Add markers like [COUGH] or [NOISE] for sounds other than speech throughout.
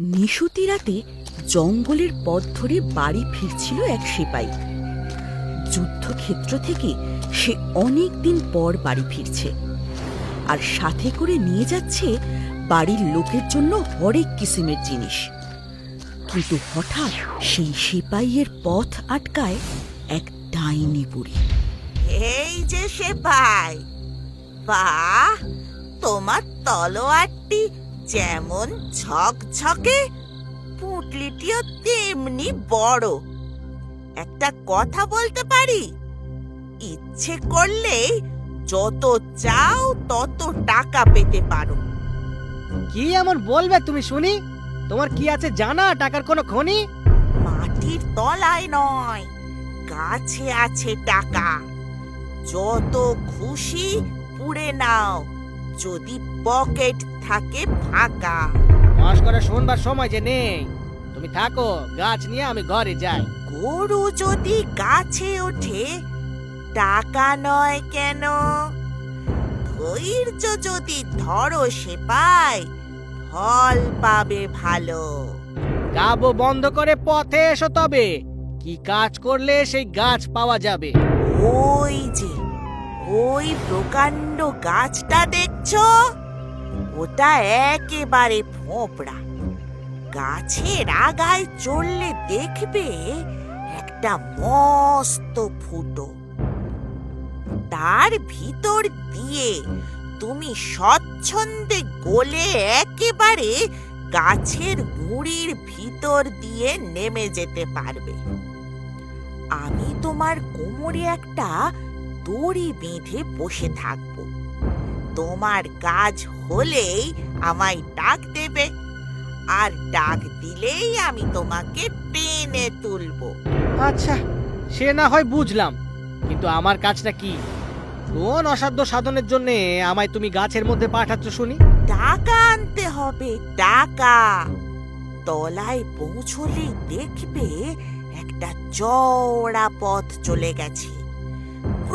নিশুতি রাতে জঙ্গলের পথ ধরে বাড়ি ফিরছিল এক সিপাই। যুদ্ধক্ষেত্র থেকে সে অনেক দিন পর বাড়ি ফিরছে। আর সাথে করে নিয়ে যাচ্ছে বাড়ির লোকের জন্য হরেক কিসিমের জিনিস। কিন্তু হঠাৎ সেই সিপাইয়ের পথ আটকায় এক ডাইনি বুড়ি। এই যে সে ভাই বাহ, তোমার তলোয়ারটি যেমন ঝকঝকে পুঁটলিটিও তেমনি বড়। একটা কথা বলতে পারি? ইচ্ছে করলেই যত চাও তত টাকা পেতে পারো। কি এমন বলবে তুমি শুনি? তোমার কি আছে জানা টাকার কোনো খনি? মাটির তলায় নয় গাছে আছে টাকা। যত খুশি পুড়ে নাও। যদি পকেট থাকে ফাঁকা। মাস করে শুনবার সময় যে নেই। তুমি থাকো গাছ নিয়ে আমি ঘরে যাই। গরু যদি গাছে ওঠে টাকা নয় কেন? ধৈর্য যদি ধরো সে পায় ফল পাবে ভালো। গাবো বন্ধ করে পথে এসো তবে। কি কাজ করলে সেই গাছ পাওয়া যাবে? ওই যে ওই প্রকাণ্ড গাছটা দেখছ? ওটা একেবারে ফোপড়া। গাছের আগায় চললে দেখবে একটা মস্ত ফুটো। তার ভিতর দিয়ে তুমি স্বচ্ছন্দে গলে একেবারে গাছের গুঁড়ির ভিতর দিয়ে নেমে যেতে পারবে। আমি তোমার কোমরে একটা দড়ি বেঁধে বসে থাকব। তোমার কাজ হলেই আমায় ডাক দেবে। আর ডাক দিলেই আমি তোমাকে টেনে তুলবো। আচ্ছা সে না হয় বুঝলাম। কিন্তু আমার কাজটা কি? কোন অসাধ্য সাধনের জন্য আমায় তুমি গাছের মধ্যে পাঠাচ্ছ শুনি? টাকা আনতে হবে টাকা। তলায় পৌঁছলেই দেখবে একটা চওড়া পথ চলে গেছে।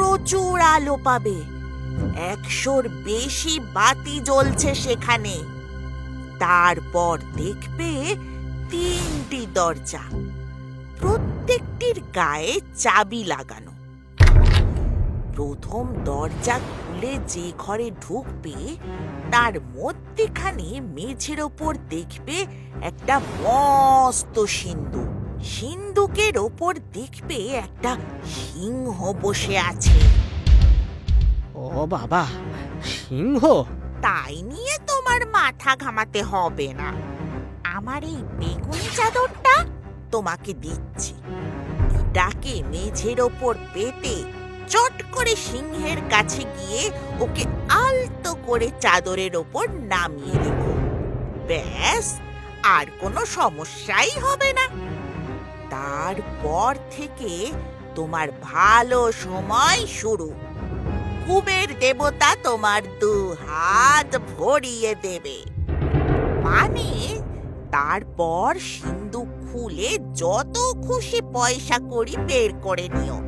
প্রচুর আলো পাবে। একশোর বেশি বাতি জ্বলছে সেখানে। তারপর দেখবে তিনটি দরজা, প্রত্যেকটির গায়ে চাবি লাগানো। প্রথম দরজা খুলে যে ঘরে ঢুকবে, তার মধ্যেখানে মেঝের ওপর দেখবে একটা মস্ত সিন্ধুক সিন্ধুকের ওপর দেখবে একটা সিংহ বসে আছে। ও বাবা সিংহ? তাই নিয়ে তোমার মাথা ঘামাতে হবে না। আমার এই বেগুনি চাদরটা তোমাকে দিচ্ছি। এটাকে মেঝের ওপর পেতে চট করে সিংহের কাছে গিয়ে ওকে আলতো করে চাদরের ওপর নামিয়ে রেখো। ব্যাস আর কোনো সমস্যাই হবে না। তারপর থেকে তোমার ভালো সময় শুরু। কুবের দেবতা তোমার দু হাত ভরিয়ে দেবে। মানে তারপর সিন্ধু খুলে যত খুশি পয়সা করি বের করে নিও।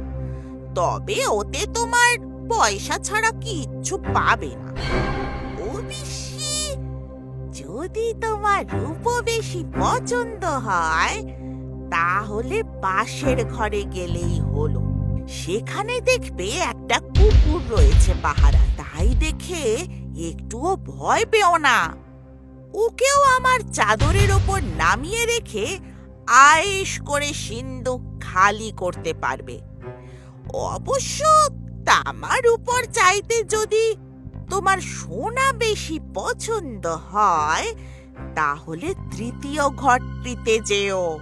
তবে ওতে তোমার পয়সা ছাড়া কিচ্ছু পাবে না। যদি তোমার রূপ বেশি পছন্দ হয় তাহলে পাশের ঘরে গেলেই হলো। সেখানে দেখবে একটা কুকুর রয়েছে পাহারা। তাই দেখে একটুও ভয় পেও না। ওকেও আমার চাদরের ওপর নামিয়ে রেখে আয়েশ করে সিন্ধুক খালি করতে পারবে। অবশ্য তামার উপর চাইতে যদি তোমার সোনা বেশি পছন্দ হয় তাহলে তৃতীয় ঘরটিতে যেও।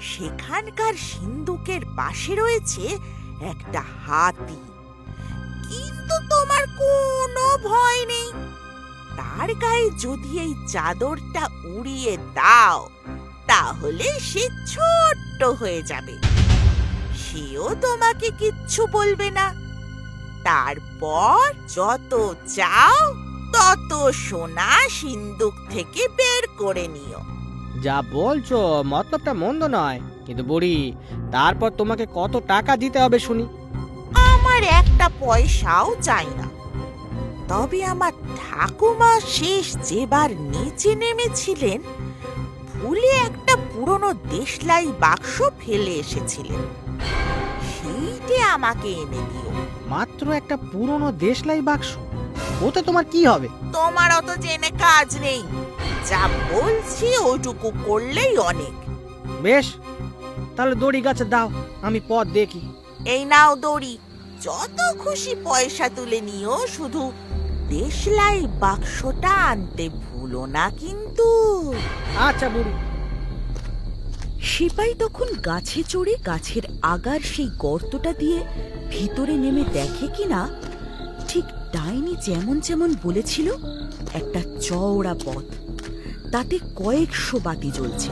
সেখানকার সিন্ধুকের পাশে রয়েছে একটা হাতি। কিন্তু তোমার কোনো ভয় নেই। তার গায়ে যদি এই চাদরটা উড়িয়ে দাও, তাহলে সে ছোট্ট হয়ে যাবে। সেও তোমাকে কিচ্ছু বলবে না। তারপর যত চাও, তত সোনা সিন্ধুক থেকে বের করে নিও। যা বলছো মতলবটা মন্দ নয়। কিন্তু বুড়ি তারপর তোমাকে কত টাকা দিতে হবে শুনি। আমার একটা পয়সাও চাই না। তবে আমার ঠাকুমা শেষ যেবার নিচে নেমেছিলেন ভুলে একটা পুরনো দেশলাই বাক্স ফেলে এসেছিলেন। সেইটে আমাকে এনে দিও। মাত্র একটা পুরনো দেশলাই বাক্স? ওতে তোমার কি হবে? তোমার অত জেনে কাজ নেই। যা বলছি ওইটুকু করলেই অনেক। বেশ তাহলে দড়ি গাছে দাও আমি পথ দেখি। এই নাও দড়ি যত খুশি পয়সা তুলে নিও শুধু দেশলাই বাক্সটা আনতে ভুলো না কিন্তু। আচ্ছা বুড়ি। সিপাই তখন গাছে চড়ে গাছের আগার সেই গর্তটা দিয়ে ভিতরে নেমে দেখে কিনা ঠিক ডাইনি যেমন যেমন বলেছিল একটা চওড়া পথ। তাতে কয়েকশো বাতি জ্বলছে।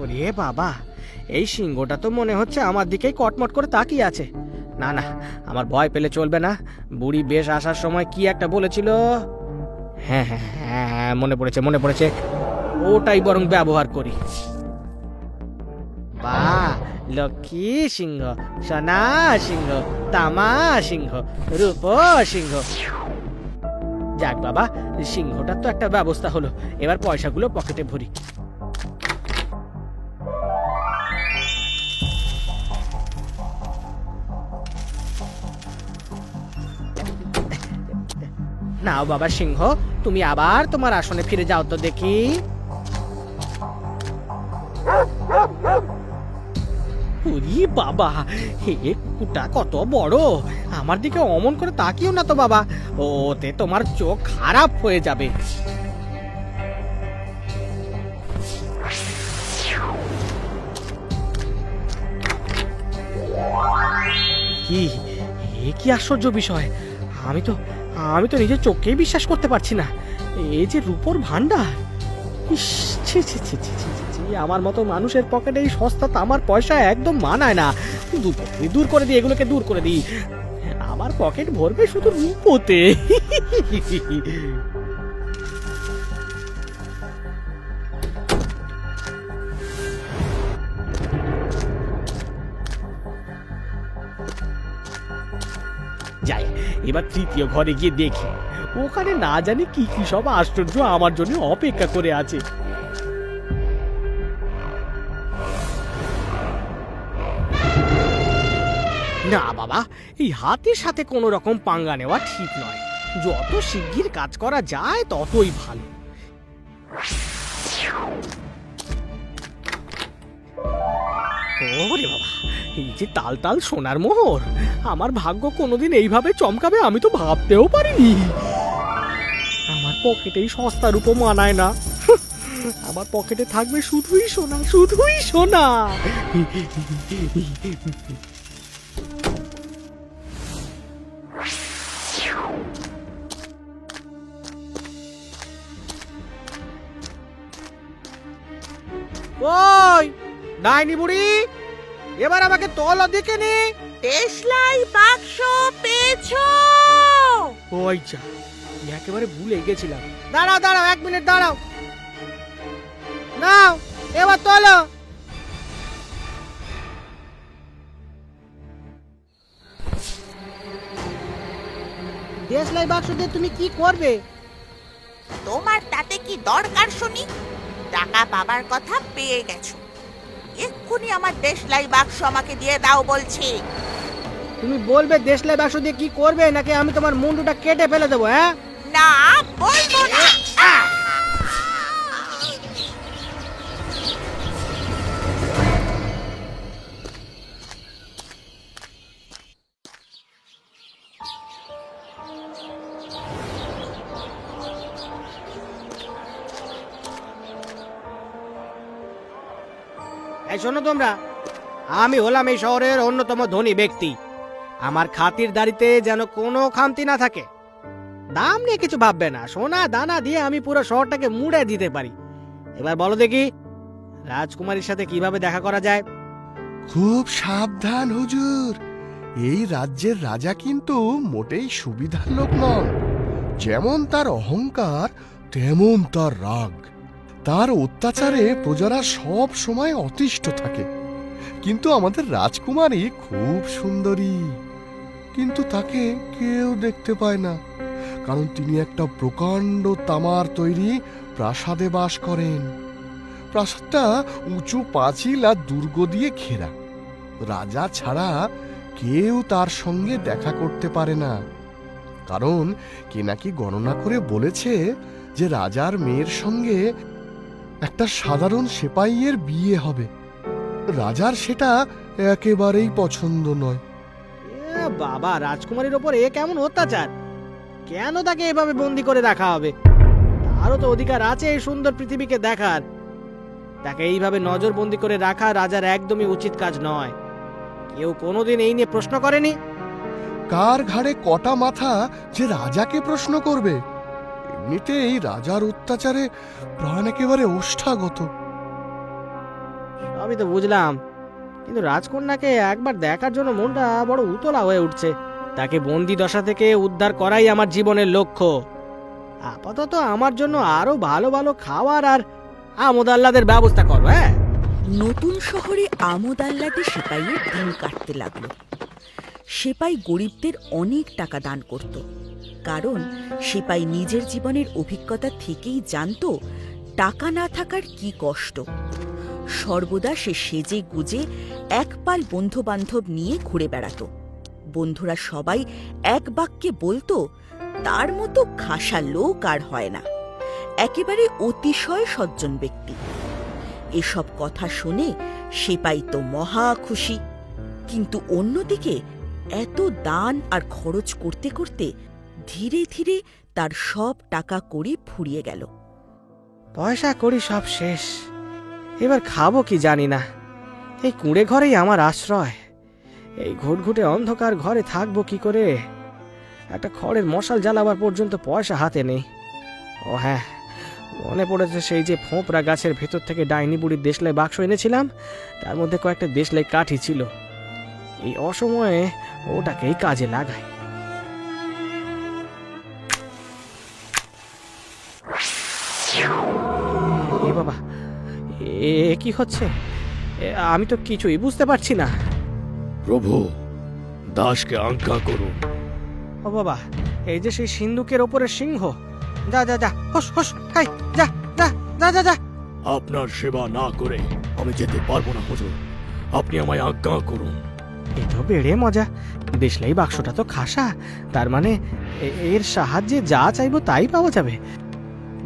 ওরে বাবা, এই সিংহটা তো মনে হচ্ছে আমার দিকেই কটমট করে তাকিয়ে আছে। না না, আমার ভয় পেলে চলবে না। বুড়ি বেশ আসার সময় কি একটা বলেছিল? হ্যাঁ হ্যাঁ হ্যাঁ হ্যাঁ মনে পড়েছে মনে পড়েছে। ওটাই বরং ব্যবহার করি। লক্ষ্মী সিংহ সোনা সিংহ তামা সিংহ রূপ সিংহ যাক বাবা, সিংহটার তো একটা ব্যবস্থা হলো। এবার পয়সাগুলো পকেটে ভরি। নাও বাবা সিংহ, তুমি আবার তোমার আসনে ফিরে যাও তো দেখি। বাবা, হে কুটা কত বড়। আমার দিকে অমন করে তাকিও না তো বাবা, ওতে তোমার চোখ খারাপ হয়ে যাবে। কি, এ কি আশ্চর্য বিষয়? আমি তো আমি তো নিজের চোখকেই বিশ্বাস করতে পারছি না। এই যে রূপোর ভান্ডার ইস, ছি ছি ছি ছি ছি আমার মতো মানুষের পকেটে এই সস্তা আমার পয়সা একদম মানায় না। দূর করে দিই, দূর করে দিই এগুলোকে দূর করে দিই। আমার পকেট ভরবে শুধু রূপোতে। যাই এবার তৃতীয় ঘরে গিয়ে দেখি। ওখানে না জানি কি কি সব আশ্চর্য আমার জন্য অপেক্ষা করে আছে। না বাবা, এই হাতের সাথে কোনো রকম পাঙ্গা নেওয়া ঠিক নয়। যত শিগগির কাজ করা যায়, ততই ভালো। ওরে বাবা, এই যে তাল তাল সোনার মোহর, আমার ভাগ্য কোনোদিন এইভাবে চমকাবে আমি তো ভাবতেও পারিনি। পকেটেই সস্তার উপর মানায় না। আমার পকেটে থাকবে শুধুই সোনা শুধুই সোনা। ওই ডাইনি বুড়ি? এবার আমাকে তল দিকে নে। দেশলাই বাক্স পেয়েছ। ওই যা। আমি একেবারে ভুলে গেছিলাম। দাঁড়াও দাঁড়াও এক মিনিট দাঁড়াও। নাও এবার তোলো। দেশলাই বাক্স দিয়ে তুমি কি করবে? তোমার তাতে কি দরকার শুনি টাকা পাবার কথা পেয়ে গেছো। এক্ষুনি আমার দেশলাই বাক্স আমাকে দিয়ে দাও বলছি। তুমি বলবে দেশলাই বাক্স দিয়ে কি করবে নাকি আমি তোমার মুন্ডুটা কেটে ফেলে দেবো হ্যাঁ? না, বলব না। শোনো তোমরা, আমি হলাম এই শহরের অন্যতম ধনী ব্যক্তি। আমার খাতির দাড়িতে যেন কোনো খামতি না থাকে। দাম নিয়ে কিছু ভাববে না। সোনা দানা দিয়ে আমি পুরো শহরটাকে মুড়ে দিতে পারি। এবার বলো দেখি, রাজকুমারীর সাথে কীভাবে দেখা করা যায়? খুব সাবধান, হুজুর। এই রাজ্যের রাজা কিন্তু মোটেই সুবিধার লোক নন। যেমন তার অহংকার, তেমন তার রাগ। তার অত্যাচারে প্রজারা সব সময় অতিষ্ঠ থাকে। কিন্তু আমাদের রাজকুমারী খুব সুন্দরী। কিন্তু তাকে কেউ দেখতে পায় না। কারণ তিনি একটা প্রকাণ্ড তামার তৈরি প্রাসাদে বাস করেন। প্রাসাদটা উঁচু, পাঁচিল আর দুর্গ দিয়ে ঘেরা। রাজা ছাড়া কেউ তার সঙ্গে দেখা করতে পারে না। কারণ কে নাকি গণনা করে বলেছে যে রাজার মেয়ের সঙ্গে একটা সাধারণ সেপাইয়ের বিয়ে হবে। রাজার সেটা একেবারেই পছন্দ নয়। বাবা, রাজকুমারীর ওপর এ কেমন অত্যাচার? কেন তাকে এভাবে বন্দি করে রাখা হবে? তারও তো অধিকার আছে এই সুন্দর পৃথিবীকে দেখার। তাকে এইভাবে নজরবন্দি করে রাখা রাজার একদমই উচিত কাজ নয়। কেউ কোনোদিন এই নিয়ে প্রশ্ন করেনি? কার ঘাড়ে কটা মাথা যে রাজাকে প্রশ্ন করবে? এমনিতেই রাজার অত্যাচারে প্রাণ একেবারে ওষ্ঠাগত। সবই তো বুঝলাম। কিন্তু রাজকন্যাকে একবার দেখার জন্য মনটা বড় উতলা হয়ে উঠছে। তাকে বন্দি দশা থেকে উদ্ধার করাই আমার জীবনের লক্ষ্য। আপাতত আমার জন্য আরও ভালো ভালো খাওয়ার আর আমোদ আহ্লাদের ব্যবস্থা করো হ্যাঁ? নতুন শহরে আমোদ আহ্লাদে সেপাইয়ের দিন কাটতে লাগল। সেপাই গরিবদের অনেক টাকা দান করত। কারণ সেপাই নিজের জীবনের অভিজ্ঞতা থেকেই জানতো টাকা না থাকার কি কষ্ট। সর্বদা সে সেজে গুজে এক পাল বন্ধু বান্ধব নিয়ে ঘুরে বেড়াতো। বন্ধুরা সবাই এক বাক্যে বলতো, তার মতো খাসা লোক আর হয় না। একেবারে অতিশয় সজ্জন ব্যক্তি। এসব কথা শুনে সেপাই তো মহা খুশি। কিন্তু অন্যদিকে এত দান আর খরচ করতে করতে ধীরে ধীরে তার সব টাকা কড়ি ফুরিয়ে গেল। পয়সা করি সব শেষ। এবার খাব কি জানি না। এই কুঁড়ে ঘরেই আমার আশ্রয়। এই ঘুটঘুটে অন্ধকার ঘরে থাকব কি করে? একটা খড়ের মশাল জ্বালাবার পর্যন্ত পয়সা হাতে নেই। ও হ্যাঁ মনে পড়েছে সেই যে ফোঁপড়া গাছের ভেতর থেকে ডাইনি বুড়ির দেশলাই বাক্স এনেছিলাম, তার মধ্যে কয়েকটা দেশলাই কাঠি ছিল। এই অসময়ে ওটাকেই কাজে লাগাই। এ বাবা, এ কি হচ্ছে? আমি তো কিছুই বুঝতে পারছি না। প্রভু দাসকে আজ্ঞা করুন। ও বাবা এই যে সেই সিন্ধুকের ওপরে সিংহ। যা যা যা হস হস হাই যা যা যা যা যা। আপনার সেবা না করে আমি যেতে পারব না হুজুর। আপনি আমায় আজ্ঞা করুন। এই তো বেড়ে মজা। দেশলাই বাক্সটা তো খাসা। তার মানে এ- এর সাহায্যে যা চাইব তাই পাওয়া যাবে।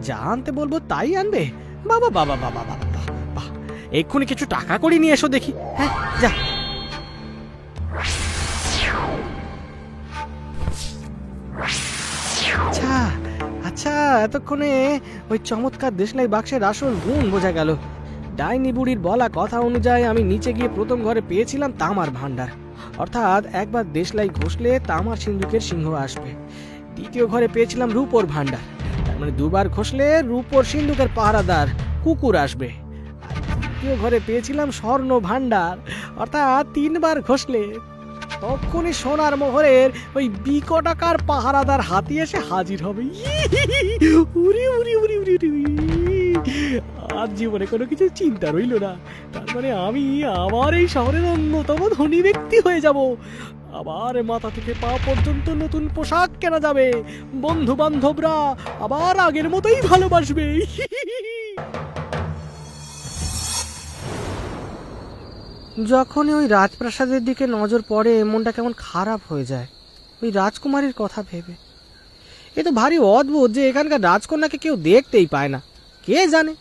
যা আনতে বলব তাই আনবে। বাবা বাবা বাবা বাবা বাবা বাহ। এক্ষুনি কিছু টাকা করে নিয়ে এসো দেখি। হ্যাঁ যা। আচ্ছা আচ্ছা এতক্ষণে ওই চমৎকার দেশলাই বাক্সের আসল গুণ বোঝা গেল। ডাইনি বুড়ির বলা কথা অনুযায়ী আমি নিচে গিয়ে প্রথম ঘরে পেয়েছিলাম তামার ভান্ডার অর্থাৎ একবার দেশলাই ঘষলে তামার সিন্ধুকের সিংহ আসবে। দ্বিতীয় ঘরে পেয়েছিলাম রূপোর ভান্ডার তার মানে দুবার ঘষলে রূপোর সিন্ধুকের পাহারাদার কুকুর আসবে। তৃতীয় ঘরে পেয়েছিলাম স্বর্ণ ভান্ডার অর্থাৎ তিনবার ঘষলে তখনই সোনার মোহরের ওই বিকটাকার পাহারাদার হাতি এসে হাজির হবে। উরি উরি উরি উরি উরি আর জীবনে কোনো কিছু চিন্তা রইল না। তার মানে আমি আবার এই শহরের অন্যতম ধনী ব্যক্তি হয়ে যাব। আবার মাথা থেকে পা পর্যন্ত নতুন পোশাক কেনা যাবে। বন্ধু বান্ধবরা আবার আগের মতোই ভালোবাসবে। যখনই ওই রাজপ্রাসাদের দিকে নজর পড়ে, মনটা কেমন খারাপ হয়ে যায়। ওই রাজকুমারীর কথা ভেবে। এ তো ভারী অদ্ভুত যে এখানকার রাজকন্যাকে কেউ দেখতেই পায় না। কে জানে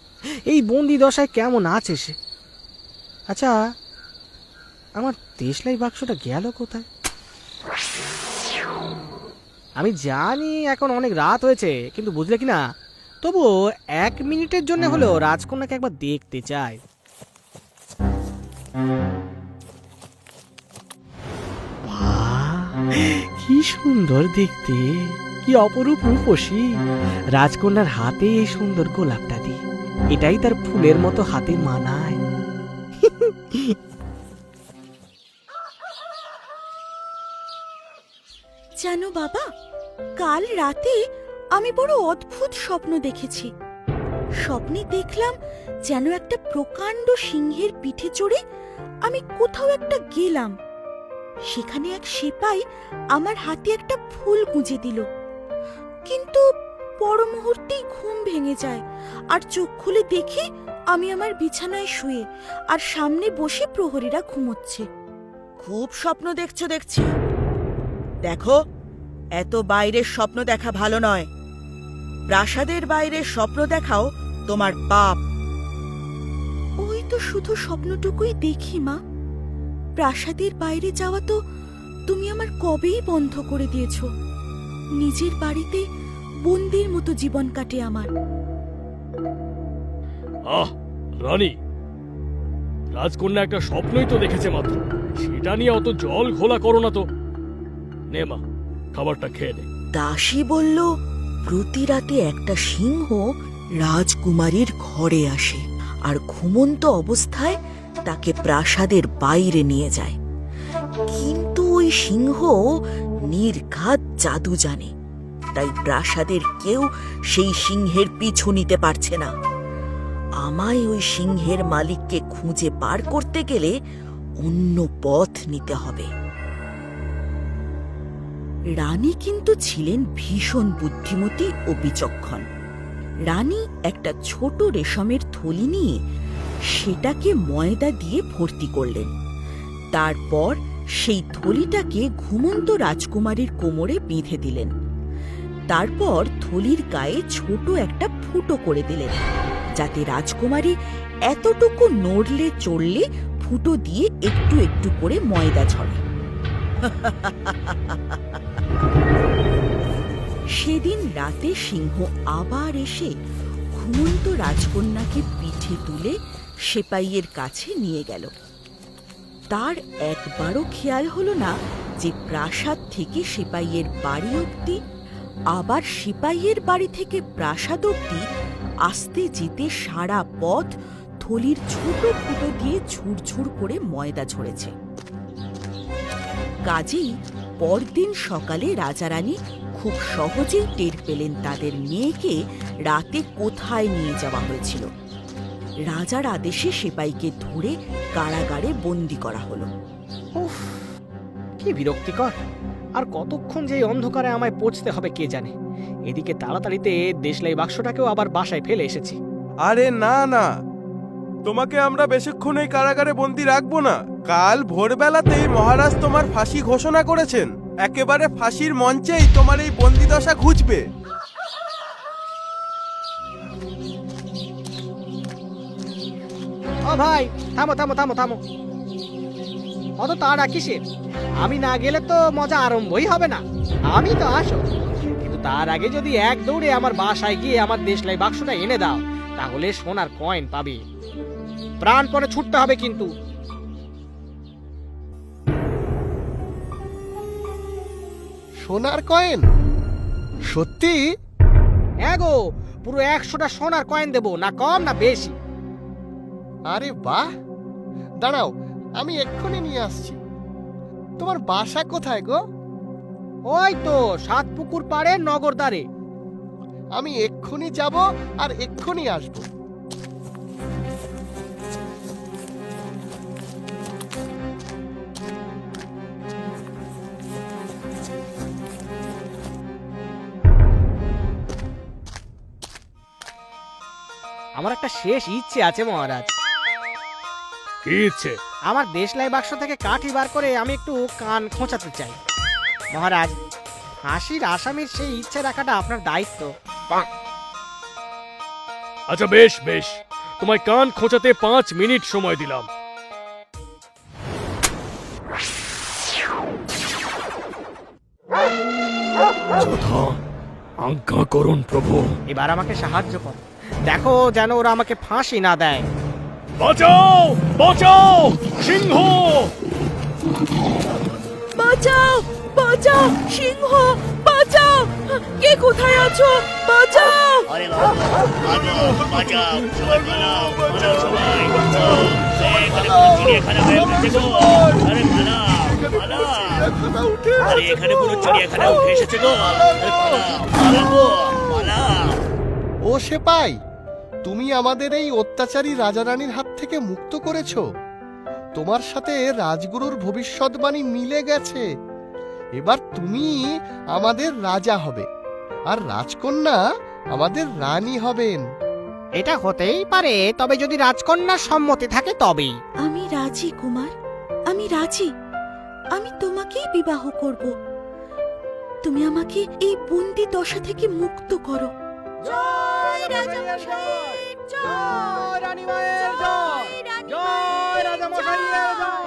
এই বন্দি দশায় কেমন আছে সে। আচ্ছা আমার দেশলাই বাক্সটা গেল কোথায়? আমি জানি এখন অনেক রাত হয়েছে, কিন্তু বুঝলে কি না তবু এক মিনিটের জন্য হলেও রাজকন্যাকে একবার দেখতে চাই। কি সুন্দর দেখতে, কি অপরূপ রূপসী। রাজকন্যার হাতে এই সুন্দর গোলাপটা দি, এটাই তার ফুলের মতো হাতে মানায়। জানো বাবা, কাল রাতে আমি বড় অদ্ভুত স্বপ্ন দেখেছি। স্বপ্নে দেখলাম যেন একটা প্রকাণ্ড সিংহের পিঠে চড়ে আমি কোথাও একটা গেলাম। সেখানে এক সিপাই আমার হাতে একটা ফুল গুঁজে দিল। কিন্তু পর মুহূর্তেই ঘুম ভেঙে যায় আর চোখ খুলে দেখি আমি আমার বিছানায় শুয়ে আর সামনে বসে প্রহরীরা ঘুমোচ্ছে। খুব স্বপ্ন দেখছ দেখছি। দেখো, এত বাইরের স্বপ্ন দেখা ভালো নয়। প্রাসাদের বাইরে স্বপ্ন দেখাও তোমার পাপ। তো শুধু স্বপ্নটুকুই দেখি মা। প্রাসাদের বাইরে যাওয়া তো তুমি আমার কবেই বন্ধ করে দিয়েছ। নিজের বাড়িতে বন্দির মতো জীবন কাটে আমার। আহ রানী রাজকন্যা একটা স্বপ্নই তো দেখেছে মাত্র। সেটা নিয়ে অত জল ঘোলা করো না তো। নে মা খাবারটা খেয়ে নে। দাসী বলল প্রতি রাতে একটা সিংহ রাজকুমারীর ঘরে আসে। আর ঘুমন্ত অবস্থায় তাকে প্রাসাদের বাইরে নিয়ে যায়। কিন্তু ওই সিংহ নির্ঘাত জাদু জানে, তাই প্রাসাদের কেউ সেই সিংহের পিছু নিতে পারছে না। আমায় ওই সিংহের মালিককে খুঁজে বার করতে গেলে অন্য পথ নিতে হবে। রানী কিন্তু ছিলেন ভীষণ বুদ্ধিমতী ও বিচক্ষণ। রানী একটা ছোট রেশমের থলি নিয়ে সেটাকে ময়দা দিয়ে ভর্তি করলেন। তারপর সেই থলিটাকে ঘুমন্ত রাজকুমারীর কোমরে বেঁধে দিলেন। তারপর থলির গায়ে ছোট একটা ফুটো করে দিলেন, যাতে রাজকুমারী এতটুকু নড়লে চড়লে ফুটো দিয়ে একটু একটু করে ময়দা ঝরে। [LAUGHS] সেদিন রাতে সিংহ আবার এসে ঘুমন্ত রাজকন্যাকে পিঠে তুলে সেপাইয়ের কাছে নিয়ে গেল। তার একবারও খেয়াল হলো না যে প্রাসাদ থেকে সেপাইয়ের বাড়ি অবধি আবার সিপাইয়ের বাড়ি থেকে প্রাসাদ অবধি আসতে যেতে সারা পথ থলির ছোট ফুটো দিয়ে ঝুরঝুর করে ময়দা ঝরেছে। কাজেই পরদিন সকালে রাজারানী খুব সহজেই টের পেলেন তাদের মেয়েকে রাতে কোথায় নিয়ে যাওয়া হয়েছিল। রাজার আদেশে সেপাইকে ধরে কারাগারে বন্দি করা হলো। উফ কি বিরক্তিকর। আর কতক্ষণ যে অন্ধকারে আমায় পৌঁছতে হবে কে জানে। এদিকে তাড়াতাড়িতে দেশলাই বাক্সটাকেও আবার বাসায় ফেলে এসেছি। আরে না না। তোমাকে আমরা বেশিক্ষণ এই কারাগারে বন্দি রাখব না। কাল ভোরবেলাতেই মহারাজ তোমার ফাঁসি ঘোষণা করেছেন। একেবারে ফাঁসির মঞ্চেই তোমার এই বন্দি দশা ঘুচবে। ও ভাই, থামো থামো থামো থামো। অত তাড়া কিসের? আমি না গেলে তো মজা আরম্ভই হবে না। আমি তো আসো। কিন্তু তার আগে যদি এক দৌড়ে আমার বাসায় গিয়ে আমার দেশলাই বাক্সটা এনে দাও, তাহলে সোনার কয়েন পাবে। প্রাণপণে ছুটতে হবে কিন্তু। সোনার কয়েন? সত্যি? হ্যাঁ গো পুরো একশোটা সোনার কয়েন দেবো না কম না বেশি। আরে বাহ! দাঁড়াও আমি এক্ষুনি নিয়ে আসছি। তোমার বাসা কোথায় গো? ওই তো সাত পুকুর পাড়ে নগরদ্বারে আমি এক্ষুনি যাব আর এক্ষুনি আসব। আমার একটা শেষ ইচ্ছে আছে মহারাজ। কি ইচ্ছে? আমার দেশলাই বাক্স থেকে কাঠি বার করে আমি একটু কান খোঁচাতে চাই। মহারাজ হাসির আসামির সেই ইচ্ছে রাখাটা আপনার দায়িত্ব। আচ্ছা বেশ বেশ। তোমায় কান খোঁচাতে পাঁচ মিনিট সময় দিলাম। যথা আজ্ঞা করুন প্রভু। এবার আমাকে সাহায্য কর। দেখো যেন ওরা আমাকে ফাঁসি না দেয়। বাঁচাও বাঁচাও সিংহ! বাঁচাও বাঁচাও সিংহ বাঁচাও। কে কোথায় আছো? বাঁচাও। আরে বাঁচাও বাঁচাও সবাই পালাও পালাও সবাই বাঁচাও। এ, এখানে পুরো চিড়িয়াখানা উঠে এসেছে গো। আরে পালাও আরে গো। পালাও ও সেপাই তুমি আমাদের এই অত্যাচারী রাজারানীর হাত থেকে মুক্ত করেছ। তোমার সাথে রাজগুরুর ভবিষ্যৎবাণী মিলে গেছে। এবার তুমি আমাদের রাজা হবে আর রাজকন্যা আমাদের রানী হবেন। এটা হতেই পারে তবে যদি রাজকন্যার সম্মতি থাকে তবেই। আমি রাজি কুমার। আমি রাজি। আমি তোমাকেই বিবাহ করব। তুমি আমাকে এই বন্দি দশা থেকে মুক্ত করো। জয় রাজামশাই জয় রানী মায়ের জয় জয় রাজামশাইয়ের জয়।